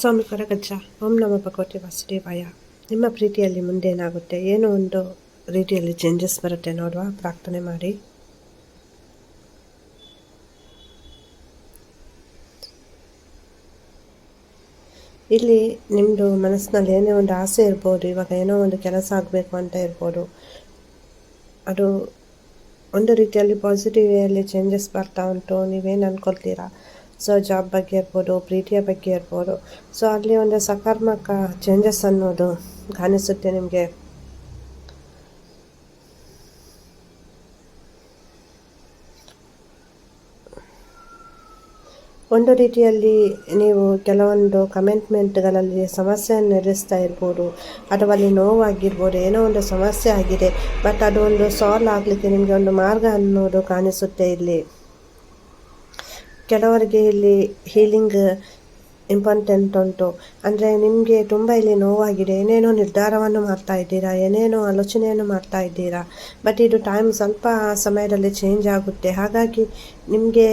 ಸ್ವಾಮಿ ಕೊರಗಜ್ಜ, ಓಂ ನಮ ಭಗವತಿ ವಾಸುದೇವಾಯ. ನಿಮ್ಮ ಪ್ರೀತಿಯಲ್ಲಿ ಮುಂದೆ ಏನಾಗುತ್ತೆ? ಏನೋ ಒಂದು ರೀತಿಯಲ್ಲಿ ಚೇಂಜಸ್ ಬರುತ್ತೆ ನೋಡುವ, ಪ್ರಾರ್ಥನೆ ಮಾಡಿ. ಇಲ್ಲಿ ನಿಮ್ಮದು ಮನಸ್ಸಿನಲ್ಲಿ ಏನೇ ಒಂದು ಆಸೆ ಇರ್ಬೋದು, ಇವಾಗ ಏನೋ ಒಂದು ಕೆಲಸ ಆಗಬೇಕು ಅಂತ ಇರ್ಬೋದು, ಅದು ಒಂದು ರೀತಿಯಲ್ಲಿ ಪಾಸಿಟಿವ್ ವೇಯಲ್ಲಿ ಚೇಂಜಸ್ ಬರ್ತಾ ಉಂಟು, ನೀವೇನು ಅಂದ್ಕೊಳ್ತೀರಾ ಸೊ ಜಾಬ್ ಬಗ್ಗೆ ಇರ್ಬೋದು, ಪ್ರೀತಿಯ ಬಗ್ಗೆ ಇರ್ಬೋದು. ಸೊ ಅಲ್ಲಿ ಒಂದು ಸಕಾರಾತ್ಮಕ ಚೇಂಜಸ್ ಅನ್ನೋದು ಕಾಣಿಸುತ್ತೆ ನಿಮಗೆ. ಒಂದು ರೀತಿಯಲ್ಲಿ ನೀವು ಕೆಲವೊಂದು ಕಮೆಂಟ್ಮೆಂಟ್ಗಳಲ್ಲಿ ಸಮಸ್ಯೆಯನ್ನು ಎದುರಿಸ್ತಾ ಇರ್ಬೋದು, ಅಥವಾ ಅಲ್ಲಿ ನೋವಾಗಿರ್ಬೋದು, ಏನೋ ಒಂದು ಸಮಸ್ಯೆ ಆಗಿದೆ ಬಟ್ ಅದು ಒಂದು ಸಾಲ್ವ್ ಆಗಲಿಕ್ಕೆ ನಿಮಗೆ ಒಂದು ಮಾರ್ಗ ಅನ್ನೋದು ಕಾಣಿಸುತ್ತೆ ಇಲ್ಲಿ. ಕೆಲವರಿಗೆ ಇಲ್ಲಿ ಹೀಲಿಂಗ್ ಇಂಪಾರ್ಟೆಂಟ್ ಉಂಟು. ಅಂದರೆ ನಿಮಗೆ ತುಂಬ ಇಲ್ಲಿ ನೋವಾಗಿದೆ, ಏನೇನೋ ನಿರ್ಧಾರವನ್ನು ಮಾಡ್ತಾ ಇದ್ದೀರಾ, ಏನೇನೋ ಆಲೋಚನೆಯನ್ನು ಮಾಡ್ತಾ ಇದ್ದೀರಾ? ಬಟ್ ಇದು ಟೈಮ್ ಸ್ವಲ್ಪ ಸಮಯದಲ್ಲಿ ಚೇಂಜ್ ಆಗುತ್ತೆ. ಹಾಗಾಗಿ ನಿಮಗೆ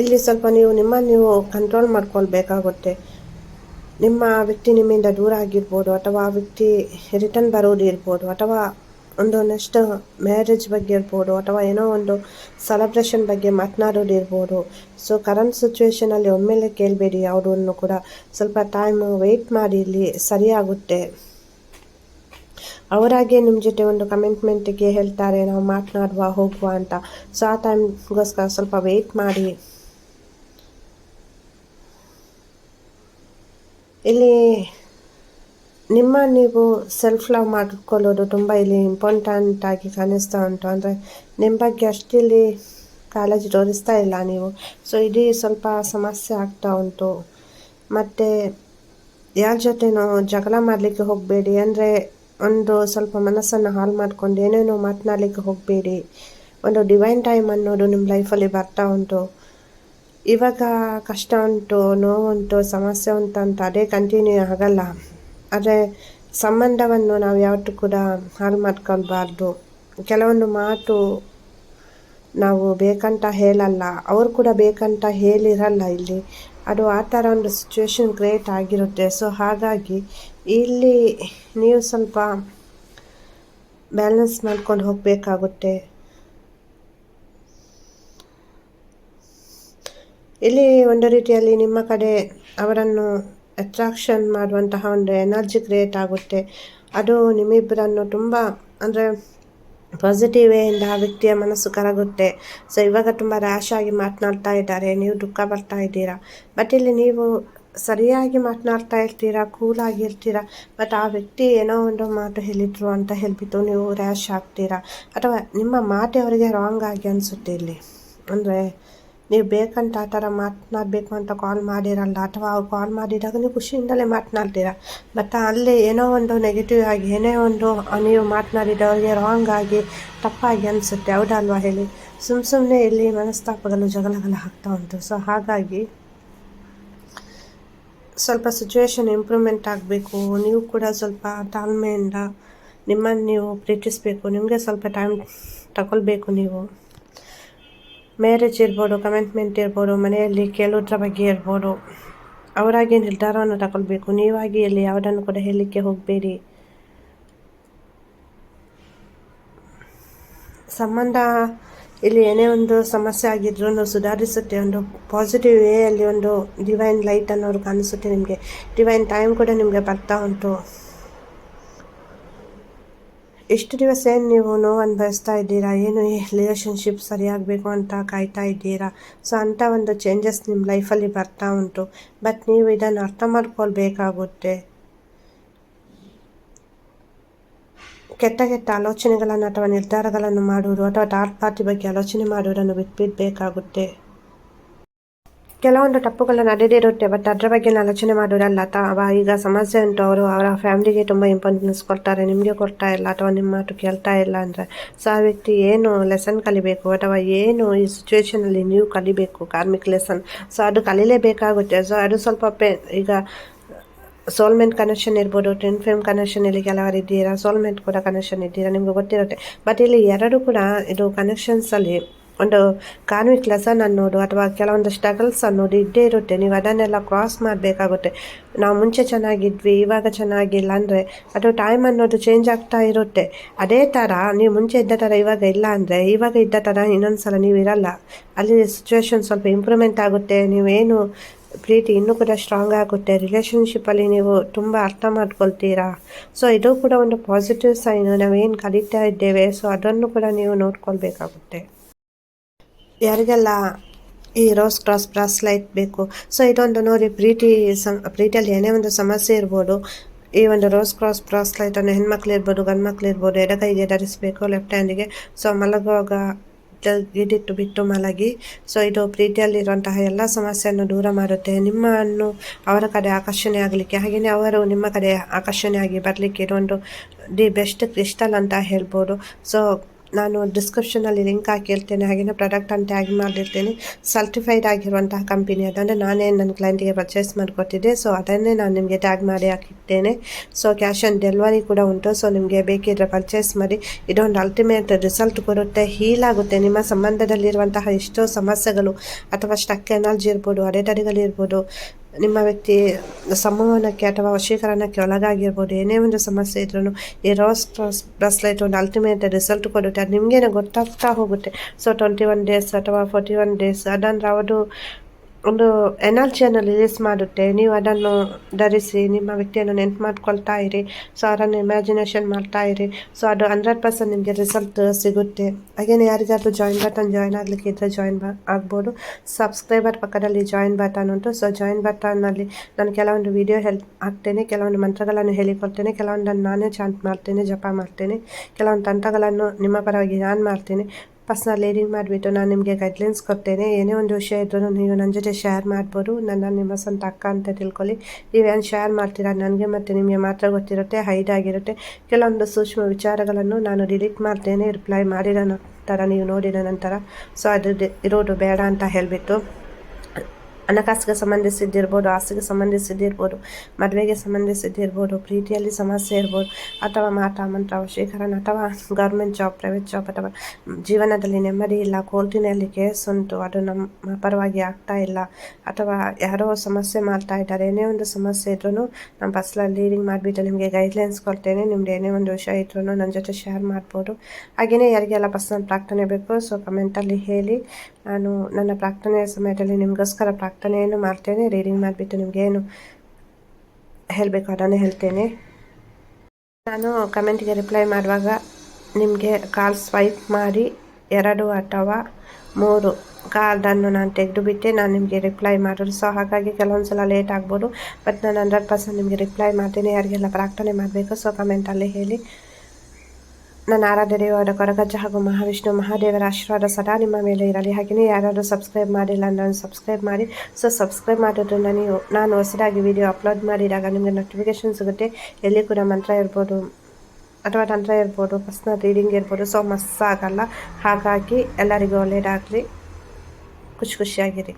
ಇಲ್ಲಿ ಸ್ವಲ್ಪ ನೀವು ನಿಮ್ಮ ನೀವು ಕಂಟ್ರೋಲ್ ಮಾಡ್ಕೊಳ್ಬೇಕಾಗುತ್ತೆ. ನಿಮ್ಮ ವ್ಯಕ್ತಿ ನಿಮ್ಮಿಂದ ದೂರ ಆಗಿರ್ಬೋದು, ಅಥವಾ ಆ ವ್ಯಕ್ತಿ ರಿಟರ್ನ್ ಬರೋದು ಇರ್ಬೋದು, ಅಥವಾ ಒಂದು ನೆಕ್ಸ್ಟ್ ಮ್ಯಾರೇಜ್ ಬಗ್ಗೆ ಇರ್ಬೋದು ಅಥವಾ ಏನೋ ಒಂದು ಸೆಲೆಬ್ರೇಷನ್ ಬಗ್ಗೆ ಮಾತನಾಡೋದು ಇರ್ಬೋದು. ಸೊ ಕರೆಂಟ್ ಸಿಚುವೇಷನಲ್ಲಿ ಒಮ್ಮೆಲೆ ಕೇಳಬೇಡಿ, ಯಾವುದನ್ನು ಕೂಡ ಸ್ವಲ್ಪ ಟೈಮು ವೆಯ್ಟ್ ಮಾಡಿ ಇಲ್ಲಿ ಸರಿಯಾಗುತ್ತೆ. ಅವರಾಗೆ ನಿಮ್ಮ ಜೊತೆ ಒಂದು ಕಮಿಟ್ಮೆಂಟಿಗೆ ಹೇಳ್ತಾರೆ, ನಾವು ಮಾತನಾಡುವ, ಹೋಗುವ ಅಂತ. ಸೊ ಆ ಟೈಮ್ಗೋಸ್ಕರ ಸ್ವಲ್ಪ ವೆಯ್ಟ್ ಮಾಡಿ. ಇಲ್ಲಿ ನಿಮ್ಮ ನೀವು ಸೆಲ್ಫ್ ಲವ್ ಮಾಡಿಕೊಳ್ಳೋದು ತುಂಬ ಇಲ್ಲಿ ಇಂಪಾರ್ಟೆಂಟ್ ಆಗಿ ಕಾಣಿಸ್ತಾ ಉಂಟು. ಅಂದರೆ ನಿಮ್ಮ ಬಗ್ಗೆ ಅಷ್ಟಿಲ್ಲಿ ಕಾಳಜಿ ತೋರಿಸ್ತಾ ಇಲ್ಲ ನೀವು. ಸೊ ಇಡೀ ಸ್ವಲ್ಪ ಸಮಸ್ಯೆ ಆಗ್ತಾ ಉಂಟು. ಮತ್ತು ಯಾರ ಜೊತೆನೋ ಜಗಳ ಮಾಡಲಿಕ್ಕೆ ಹೋಗಬೇಡಿ. ಅಂದರೆ ಒಂದು ಸ್ವಲ್ಪ ಮನಸ್ಸನ್ನು ಹಾಳು ಮಾಡ್ಕೊಂಡು ಏನೇನೋ ಮಾತನಾಡಲಿಕ್ಕೆ ಹೋಗಬೇಡಿ. ಒಂದು ಡಿವೈನ್ ಟೈಮ್ ಅನ್ನೋದು ನಿಮ್ಮ ಲೈಫಲ್ಲಿ ಬರ್ತಾ ಉಂಟು. ಇವಾಗ ಕಷ್ಟ ಉಂಟು ನೋವುಂಟು ಸಮಸ್ಯೆ ಉಂಟು ಅಂತ ಅದೇ ಕಂಟಿನ್ಯೂ ಆಗಲ್ಲ. ಆದರೆ ಸಂಬಂಧವನ್ನು ನಾವು ಯಾವತ್ತೂ ಕೂಡ ಹಾಳು ಮಾಡ್ಕೊಳ್ಬಾರ್ದು. ಕೆಲವೊಂದು ಮಾತು ನಾವು ಬೇಕಂತ ಹೇಳಲ್ಲ. ಅವರು ಕೂಡ ಬೇಕಂತ ಹೇಳಿರಲ್ಲ ಇಲ್ಲಿ. ಅದು ಆ ಥರ ಒಂದು ಸಿಚುವೇಶನ್ ಕ್ರಿಯೇಟ್ ಆಗಿರುತ್ತೆ. ಸೊ ಹಾಗಾಗಿ ಇಲ್ಲಿ ನೀವು ಸ್ವಲ್ಪ ಬ್ಯಾಲೆನ್ಸ್ ಮಾಡ್ಕೊಂಡು ಹೋಗಬೇಕಾಗುತ್ತೆ. ಇಲ್ಲಿ ಒಂದು ರೀತಿಯಲ್ಲಿ ನಿಮ್ಮ ಕಡೆ ಅವರನ್ನು ಅಟ್ರಾಕ್ಷನ್ ಮಾಡುವಂತಹ ಒಂದು ಎನರ್ಜಿ ಕ್ರಿಯೇಟ್ ಆಗುತ್ತೆ. ಅದು ನಿಮ್ಮಿಬ್ಬರನ್ನು ತುಂಬ, ಅಂದರೆ ಪಾಸಿಟಿವ್ ವೇಯಿಂದ ಆ ವ್ಯಕ್ತಿಯ ಮನಸ್ಸು ಕರಗುತ್ತೆ. ಸೊ ಇವಾಗ ತುಂಬ ರ್ಯಾಶ್ ಆಗಿ ಮಾತನಾಡ್ತಾ ಇದ್ದಾರೆ. ನೀವು ದುಃಖ ಬರ್ತಾ ಇದ್ದೀರಾ? ಬಟ್ ಇಲ್ಲಿ ನೀವು ಸರಿಯಾಗಿ ಮಾತನಾಡ್ತಾ ಇರ್ತೀರಾ? ಕೂಲಾಗಿ ಇರ್ತೀರಾ? ಬಟ್ ಆ ವ್ಯಕ್ತಿ ಏನೋ ಒಂದು ಮಾತು ಹೇಳಿದ್ರು ಅಂತ ಹೇಳಿಬಿಟ್ಟು ನೀವು ರ್ಯಾಶ್ ಆಗ್ತೀರಾ? ಅಥವಾ ನಿಮ್ಮ ಮಾತೆ ಅವರಿಗೆ ರಾಂಗ್ ಆಗಿ ಅನಿಸುತ್ತೆ ಇಲ್ಲಿ? ಅಂದರೆ ನೀವು ಬೇಕಂತ ಆ ಥರ ಮಾತನಾಡಬೇಕು ಅಂತ ಕಾಲ್ ಮಾಡಿರಲ್ಲ ಅಥವಾ ಅವ್ರು ಕಾಲ್ ಮಾಡಿದಾಗ ನೀವು ಖುಷಿಯಿಂದಲೇ ಮಾತನಾಡ್ತೀರ. ಬಟ್ ಅಲ್ಲಿ ಏನೋ ಒಂದು ನೆಗೆಟಿವ್ ಆಗಿ, ಏನೇ ಒಂದು ನೀವು ಮಾತನಾಡಿದವ್ರಿಗೆ ರಾಂಗ್ ಆಗಿ, ತಪ್ಪಾಗಿ ಅನಿಸುತ್ತೆ. ಹೌದಲ್ವಾ ಹೇಳಿ? ಸುಮ್ಮ ಸುಮ್ಮನೆ ಇಲ್ಲಿ ಮನಸ್ತಾಪಗಳು ಜಗಳಗಳು ಆಗ್ತಾ ಉಂಟು. ಸೊ ಹಾಗಾಗಿ ಸ್ವಲ್ಪ ಸಿಚುವೇಶನ್ ಇಂಪ್ರೂವ್ಮೆಂಟ್ ಆಗಬೇಕು. ನೀವು ಕೂಡ ಸ್ವಲ್ಪ ತಾಳ್ಮೆಯಿಂದ ನಿಮ್ಮನ್ನು ನೀವು ಪ್ರೀತಿಸಬೇಕು. ನಿಮಗೆ ಸ್ವಲ್ಪ ಟೈಮ್ ತಗೊಳ್ಬೇಕು ನೀವು. ಮ್ಯಾರೇಜ್ ಇರ್ಬೋದು ಕಮಿಟ್ಮೆಂಟ್ ಇರ್ಬೋದು, ಮನೆಯಲ್ಲಿ ಕೇಳೋದ್ರ ಬಗ್ಗೆ ಇರ್ಬೋದು. ಅವರಾಗಿ ನಿರ್ಧಾರವನ್ನು ತಗೊಳ್ಬೇಕು. ನೀವಾಗಿ ಇಲ್ಲಿ ಯಾವುದನ್ನು ಕೂಡ ಹೇಳಲಿಕ್ಕೆ ಹೋಗಬೇಡಿ. ಸಂಬಂಧ ಇಲ್ಲಿ ಏನೇ ಒಂದು ಸಮಸ್ಯೆ ಆಗಿದ್ರೂ ಸುಧಾರಿಸುತ್ತೆ. ಒಂದು ಪಾಸಿಟಿವ್ ವೇಯಲ್ಲಿ ಒಂದು ಡಿವೈನ್ ಲೈಟ್ ಅನ್ನೋರು ಕಾಣಿಸುತ್ತೆ ನಿಮಗೆ. ಡಿವೈನ್ ಟೈಮ್ ಕೂಡ ನಿಮಗೆ ಬರ್ತಾ ಉಂಟು. ಎಷ್ಟು ದಿವಸ ಏನು ನೀವು ನೋವು ಅನುಭವಿಸ್ತಾ ಇದ್ದೀರಾ? ಏನು ಈ ರಿಲೇಷನ್ಶಿಪ್ ಸರಿಯಾಗಬೇಕು ಅಂತ ಕಾಯ್ತಾ ಇದ್ದೀರಾ? ಸೊ ಅಂಥ ಒಂದು ಚೇಂಜಸ್ ನಿಮ್ಮ ಲೈಫಲ್ಲಿ ಬರ್ತಾ ಉಂಟು. ಬಟ್ ನೀವು ಇದನ್ನು ಅರ್ಥ ಮಾಡ್ಕೊಳ್ಬೇಕಾಗುತ್ತೆ. ಕೆಟ್ಟ ಕೆಟ್ಟ ಆಲೋಚನೆಗಳನ್ನು ಅಥವಾ ನಿರ್ಧಾರಗಳನ್ನು ಮಾಡುವುದು ಅಥವಾ ಥರ್ಡ್ ಪಾರ್ಟಿ ಬಗ್ಗೆ ಆಲೋಚನೆ ಮಾಡುವುದನ್ನು ಬಿಟ್ಬಿಡಬೇಕಾಗುತ್ತೆ. ಕೆಲವೊಂದು ತಪ್ಪುಗಳು ನಡೆದಿರುತ್ತೆ ಬಟ್ ಅದ್ರ ಬಗ್ಗೆ ಆಲೋಚನೆ ಮಾಡೋದಲ್ಲ ಅಥವಾ ಈಗ ಸಮಸ್ಯೆ ಉಂಟು, ಅವರು ಅವರ ಫ್ಯಾಮಿಲಿಗೆ ತುಂಬ ಇಂಪಾರ್ಟೆನ್ಸ್ ಕೊಡ್ತಾರೆ, ನಿಮಗೆ ಕೊಡ್ತಾ ಇಲ್ಲ ಅಥವಾ ನಿಮ್ಮ ಮಾತು ಕೇಳ್ತಾ ಇಲ್ಲ ಅಂದರೆ ಸೊ ಆ ವ್ಯಕ್ತಿ ಏನು ಲೆಸನ್ ಕಲಿಬೇಕು ಅಥವಾ ಏನು ಈ ಸಿಚುವೇಷನಲ್ಲಿ ನೀವು ಕಲಿಬೇಕು, ಕಾರ್ಮಿಕ್ ಲೆಸನ್ ಸೊ ಅದು ಕಲೀಲೇಬೇಕಾಗುತ್ತೆ ಸೊ ಅದು ಸ್ವಲ್ಪ ಪೇ, ಈಗ ಸೋಲ್ಮೆಂಟ್ ಕನೆಕ್ಷನ್ ಇರ್ಬೋದು ಟೆನ್ ಫೇಮ್ ಕನೆಕ್ಷನ್ ಇಲ್ಲಿ ಕೆಲವರು ಇದ್ದೀರಾ ಸೋಲ್ಮೆಂಟ್ ಕೂಡ ಕನೆಕ್ಷನ್ ಇದ್ದೀರಾ, ನಿಮಗೆ ಗೊತ್ತಿರುತ್ತೆ. ಬಟ್ ಇಲ್ಲಿ ಎರಡು ಕೂಡ ಇದು ಕನೆಕ್ಷನ್ಸಲ್ಲಿ ಒಂದು ಕಾರ್ಮಿಕ್ ಲೆಸನ್ ಅನ್ನೋದು ಅಥವಾ ಕೆಲವೊಂದು ಸ್ಟ್ರಗಲ್ಸ್ ಅನ್ನೋದು ಇದ್ದೇ ಇರುತ್ತೆ. ನೀವು ಅದನ್ನೆಲ್ಲ ಕ್ರಾಸ್ ಮಾಡಬೇಕಾಗುತ್ತೆ. ನಾವು ಮುಂಚೆ ಚೆನ್ನಾಗಿದ್ವಿ, ಇವಾಗ ಚೆನ್ನಾಗಿಲ್ಲ ಅಂದರೆ ಅದು ಟೈಮ್ ಅನ್ನೋದು ಚೇಂಜ್ ಆಗ್ತಾ ಇರುತ್ತೆ. ಅದೇ ಥರ ನೀವು ಮುಂಚೆ ಇದ್ದ ಥರ ಇವಾಗ ಇಲ್ಲ ಅಂದರೆ, ಇವಾಗ ಇದ್ದ ಥರ ಇನ್ನೊಂದು ಸಲ ನೀವು ಇರಲ್ಲ. ಅಲ್ಲಿ ಸಿಚುವೇಶನ್ ಸ್ವಲ್ಪ ಇಂಪ್ರೂವ್ಮೆಂಟ್ ಆಗುತ್ತೆ. ನೀವೇನು ಪ್ರೀತಿ ಇನ್ನೂ ಕೂಡ ಸ್ಟ್ರಾಂಗ್ ಆಗುತ್ತೆ. ರಿಲೇಷನ್ಶಿಪ್ಪಲ್ಲಿ ನೀವು ತುಂಬ ಅರ್ಥ ಮಾಡ್ಕೊಳ್ತೀರಾ. ಸೊ ಇದು ಕೂಡ ಒಂದು ಪಾಸಿಟಿವ್ ಸೈನು ನಾವೇನು ಕಲಿತಾ ಇದ್ದೇವೆ ಸೊ ಅದನ್ನು ಕೂಡ ನೀವು ನೋಡ್ಕೊಳ್ಬೇಕಾಗುತ್ತೆ. ಯಾರಿಗೆಲ್ಲ ಈ ರೋಸ್ ಕ್ರಾಸ್ ಬ್ರಾಸ್ಲೈಟ್ ಬೇಕು. ಸೊ, ಇದೊಂದು ನೋಡಿ ಪ್ರೀತಿ ಸಮ ಪ್ರೀತಿಯಲ್ಲಿ ಏನೇ ಒಂದು ಸಮಸ್ಯೆ ಇರ್ಬೋದು, ಈ ಒಂದು ರೋಸ್ ಕ್ರಾಸ್ ಬ್ರಾಸ್ಲೈಟನ್ನು ಹೆಣ್ಮಕ್ಳು ಇರ್ಬೋದು ಗಂಡು ಮಕ್ಳು ಇರ್ಬೋದು ಎಡಗೈಗೆ ಧರಿಸಬೇಕು, ಲೆಫ್ಟ್ ಹ್ಯಾಂಡಿಗೆ. ಸೊ, ಮಲಗುವಾಗ ಇದಿಟ್ಟು ಬಿಟ್ಟು ಮಲಗಿ. ಸೊ, ಇದು ಪ್ರೀತಿಯಲ್ಲಿರುವಂತಹ ಎಲ್ಲ ಸಮಸ್ಯೆಯನ್ನು ದೂರ ಮಾಡುತ್ತೆ. ನಿಮ್ಮನ್ನು ಅವರ ಕಡೆ ಆಕರ್ಷಣೆ ಆಗಲಿಕ್ಕೆ, ಹಾಗೆಯೇ ಅವರು ನಿಮ್ಮ ಕಡೆ ಆಕರ್ಷಣೆ ಆಗಿ ಬರಲಿಕ್ಕೆ ಇದೊಂದು ದಿ ಬೆಸ್ಟ್ ಕ್ರಿಸ್ಟಲ್ ಅಂತ ಹೇಳ್ಬೋದು. ಸೊ ನಾನು ಡಿಸ್ಕ್ರಿಪ್ಷನಲ್ಲಿ ಲಿಂಕ್ ಹಾಕಿರ್ತೇನೆ ಹಾಗೆಯೇ ಪ್ರಾಡಕ್ಟನ್ನು ಟ್ಯಾಗ್ ಮಾಡಿರ್ತೇನೆ. ಸರ್ಟಿಫೈಡ್ ಆಗಿರುವಂತಹ ಕಂಪನಿ ಅದನ್ನು ನಾನೇ ನನ್ನ ಕ್ಲೈಂಟಿಗೆ ಪರ್ಚೇಸ್ ಮಾಡಿಕೊಟ್ಟಿದ್ದೆ. ಸೊ ಅದನ್ನೇ ನಾನು ನಿಮಗೆ ಟ್ಯಾಗ್ ಮಾಡಿ ಹಾಕಿರ್ತೇನೆ. ಸೊ ಕ್ಯಾಶ್ ಆನ್ ಡೆಲಿವರಿ ಕೂಡ ಉಂಟು. ಸೊ ನಿಮಗೆ ಬೇಕಿದ್ದರೆ ಪರ್ಚೇಸ್ ಮಾಡಿ. ಇದೊಂದು ಅಲ್ಟಿಮೇಟ್ ರಿಸಲ್ಟ್ ಕೊಡುತ್ತೆ. ಹೀಲ್ ಆಗುತ್ತೆ. ನಿಮ್ಮ ಸಂಬಂಧದಲ್ಲಿರುವಂತಹ ಎಷ್ಟೋ ಸಮಸ್ಯೆಗಳು, ಅಥವಾ ಸ್ಟಕ್ ಎನರ್ಜಿ ಇರ್ಬೋದು ಅಡೆತಡೆಗಳಿರ್ಬೋದು ನಿಮ್ಮ ವ್ಯಕ್ತಿ ಸಂವಹನಕ್ಕೆ ಅಥವಾ ವಶೀಕರಣಕ್ಕೆ ಒಳಗಾಗಿರ್ಬೋದು, ಏನೇ ಒಂದು ಸಮಸ್ಯೆ ಇದ್ರೂ ಈ ರೋಸ್ ಬ್ರಸ್ಲೈಟ್ ಒಂದು ಅಲ್ಟಿಮೇಟ್ ರಿಸಲ್ಟ್ ಕೊಡುತ್ತೆ, ಅದು ನಿಮಗೇನೆ ಗೊತ್ತಾಗ್ತಾ ಹೋಗುತ್ತೆ. ಸೊ ಟ್ವೆಂಟಿ ಒನ್ ಡೇಸ್ ಅಥವಾ ಫೋರ್ಟಿ ಒನ್ ಡೇಸ್ ಅದಂದ್ರೆ ಅವರು ಒಂದು ಎನರ್ಜಿಯನ್ನು ರಿಲೀಸ್ ಮಾಡುತ್ತೆ. ನೀವು ಅದನ್ನು ಧರಿಸಿ, ನಿಮ್ಮ ವ್ಯಕ್ತಿಯನ್ನು ನೆನ್ಪು ಮಾಡ್ಕೊಳ್ತಾ ಇರಿ. ಸೊ ಅದನ್ನು ಇಮ್ಯಾಜಿನೇಷನ್ ಮಾಡ್ತಾ ಇರಿ. ಸೊ ಅದು ಹಂಡ್ರೆಡ್ ಪರ್ಸೆಂಟ್ ನಿಮಗೆ ರಿಸಲ್ಟ್ ಸಿಗುತ್ತೆ. ಹಾಗೇನೆ ಯಾರಿಗಾದರೂ ಜಾಯಿನ್ ಬಟನ್ ಜಾಯಿನ್ ಆಗಲಿಕ್ಕೆ ಇದ್ದರೆ ಜಾಯಿನ್ ಬ ಆಗ್ಬೋದು. ಸಬ್ಸ್ಕ್ರೈಬರ್ ಪಕ್ಕದಲ್ಲಿ ಜಾಯಿನ್ ಬಟನ್ ಉಂಟು. ಸೊ ಜಾಯಿನ್ ಬಟನ್ನಲ್ಲಿ ನಾನು ಕೆಲವೊಂದು ವಿಡಿಯೋ ಹೆಲ್ಪ್ ಹಾಕ್ತೇನೆ ಕೆಲವೊಂದು ಮಂತ್ರಗಳನ್ನು ಹೇಳಿಕೊಡ್ತೇನೆ ಕೆಲವೊಂದನ್ನು ನಾನೇ ಚಾಂಟ್ ಮಾಡ್ತೇನೆ, ಜಪ ಮಾಡ್ತೇನೆ. ಕೆಲವೊಂದು ತಂತ್ರಗಳನ್ನು ನಿಮ್ಮ ಪರವಾಗಿ ನಾನು ಮಾಡ್ತೇನೆ. ಪರ್ಸ್ನಲ್ ರೀಡಿಂಗ್ ಮಾಡಿಬಿಟ್ಟು ನಾನು ನಿಮಗೆ ಗೈಡ್ಲೈನ್ಸ್ ಕೊಡ್ತೇನೆ. ಏನೇ ಒಂದು ವಿಷಯ ಇದ್ರೂ ನೀವು ನನ್ನ ಜೊತೆ ಶೇರ್ ಮಾಡ್ಬೋದು. ನನ್ನ, ನಿಮ್ಮ ಸ್ವಂತ ಅಕ್ಕ ಅಂತ ತಿಳ್ಕೊಳ್ಳಿ. ನೀವೇನು ಶೇರ್ ಮಾಡ್ತೀರಾ ನನಗೆ ಮತ್ತು ನಿಮಗೆ ಮಾತ್ರ ಗೊತ್ತಿರುತ್ತೆ ಹೈಡ್ ಆಗಿರುತ್ತೆ. ಕೆಲವೊಂದು ಸೂಕ್ಷ್ಮ ವಿಚಾರಗಳನ್ನು ನಾನು ಡಿಲೀಟ್ ಮಾಡ್ತೇನೆ ರಿಪ್ಲೈ ಮಾಡಿರೋ ನಂತರ, ನೀವು ನೋಡಿದ ನಂತರ. ಸೊ ಅದು ಇರೋದು ಬೇಡ ಅಂತ ಹೇಳಿಬಿಟ್ಟು. ಹಣಕಾಸಿಗೆ ಸಂಬಂಧಿಸಿದ್ದಿರ್ಬೋದು ಆಸ್ತಿಗೆ ಸಂಬಂಧಿಸಿದ್ದಿರ್ಬೋದು ಮದುವೆಗೆ ಸಂಬಂಧಿಸಿದ್ದಿರ್ಬೋದು ಪ್ರೀತಿಯಲ್ಲಿ ಸಮಸ್ಯೆ ಇರ್ಬೋದು ಅಥವಾ ಮಾತಾ ಮಂತ್ರ ವಶೀಕರಣ ಅಥವಾ ಗೌರ್ಮೆಂಟ್ ಜಾಬ್ ಪ್ರೈವೇಟ್ ಜಾಬ್ ಅಥವಾ ಜೀವನದಲ್ಲಿ ನೆಮ್ಮದಿ ಇಲ್ಲ ಕೋರ್ಟಿನಲ್ಲಿ ಕೇಸ್ ಉಂಟು ಅದು ನಮ್ಮ ಪರವಾಗಿ ಆಗ್ತಾ ಇಲ್ಲ ಅಥವಾ ಯಾರೋ ಸಮಸ್ಯೆ ಮಾಡ್ತಾ ಇದ್ದಾರೆ ಏನೇ ಒಂದು ಸಮಸ್ಯೆ ಇದ್ರೂ ನಮ್ಮ ಪರ್ಸ್ನಲ್ ಲೀಡಿಂಗ್ ಮಾಡಿಬಿಟ್ಟು ನಿಮಗೆ ಗೈಡ್ಲೈನ್ಸ್ ಕೊಡ್ತೇನೆ ನಿಮ್ದು ಏನೇ ಒಂದು ವಿಷಯ ಇದ್ರೂ ನನ್ನ ಜೊತೆ ಶೇರ್ ಮಾಡ್ಬೋದು ಹಾಗೆಯೇ ಯಾರಿಗೆಲ್ಲ ಪರ್ಸ್ನಲ್ ಪ್ರಾರ್ಥನೆ ಬೇಕು ಸೊ ಕಮೆಂಟಲ್ಲಿ ಹೇಳಿ ನಾನು ನನ್ನ ಪ್ರಾರ್ಥನೆಯ ಸಮಯದಲ್ಲಿ ನಿಮಗೋಸ್ಕರ ಪ್ರಾರ್ಥನೆಯನ್ನು ಮಾಡ್ತೇನೆ. ರೀಡಿಂಗ್ ಮಾಡಿಬಿಟ್ಟು ನಿಮಗೇನು ಹೇಳಬೇಕು ಅದನ್ನು ಹೇಳ್ತೇನೆ. ನಾನು ಕಮೆಂಟಿಗೆ ರಿಪ್ಲೈ ಮಾಡುವಾಗ ನಿಮಗೆ ಕಾಲ್ ಸ್ವೈಪ್ ಮಾಡಿ, ಎರಡು ಅಥವಾ ಮೂರು ಕಾರ್ಡನ್ನು ನಾನು ತೆಗೆದುಬಿಟ್ಟೆ. ನಾನು ನಿಮಗೆ ರಿಪ್ಲೈ ಮಾಡೋದು ಸೊ, ಹಾಗಾಗಿ ಕೆಲವೊಂದು ಸಲ ಲೇಟ್ ಆಗ್ಬೋದು. ಬಟ್ ನಾನು ಹಂಡ್ರೆಡ್ ಪರ್ಸೆಂಟ್ ನಿಮಗೆ ರಿಪ್ಲೈ ಮಾಡ್ತೀನಿ. ಯಾರಿಗೆಲ್ಲ ಪ್ರಾರ್ಥನೆ ಮಾಡಬೇಕು, ಸೊ, ಕಮೆಂಟಲ್ಲಿ ಹೇಳಿ. ನನ್ನ ಆರಾಧ್ಯ ದೇವರ ಕೊರಗಜ್ಜ ಹಾಗೂ ಮಹಾವಿಷ್ಣು ಮಹಾದೇವರ ಆಶೀರ್ವಾದ ಸದಾ ನಿಮ್ಮ ಮೇಲೆ ಇರಲಿ. ಹಾಗೆಯೇ ಯಾರಾದರೂ ಸಬ್ಸ್ಕ್ರೈಬ್ ಮಾಡಿಲ್ಲ ನಾನು ಸಬ್ಸ್ಕ್ರೈಬ್ ಮಾಡಿ. ಸೊ ಸಬ್ಸ್ಕ್ರೈಬ್ ಮಾಡೋದ್ರಿಂದ ನೀವು, ನಾನು ಹೊಸದಾಗಿ ವಿಡಿಯೋ ಅಪ್ಲೋಡ್ ಮಾಡಿದಾಗ ನಿಮಗೆ ನೋಟಿಫಿಕೇಷನ್ ಸಿಗುತ್ತೆ. ಎಲ್ಲಿ ಕೂಡ ಮಂತ್ರ ಇರ್ಬೋದು, ಅಥವಾ ತಂತ್ರ ಇರ್ಬೋದು ಪರ್ಸ್ನಲ್ ರೀಡಿಂಗ್ ಇರ್ಬೋದು. ಸೊ ಮಸ್ಸಾಗಲ್ಲ ಹಾಗಾಗಿ ಎಲ್ಲರಿಗೂ ಒಳ್ಳೆಯದಾಗಲಿ ಖುಷಿ ಖುಷಿಯಾಗಿರಿ.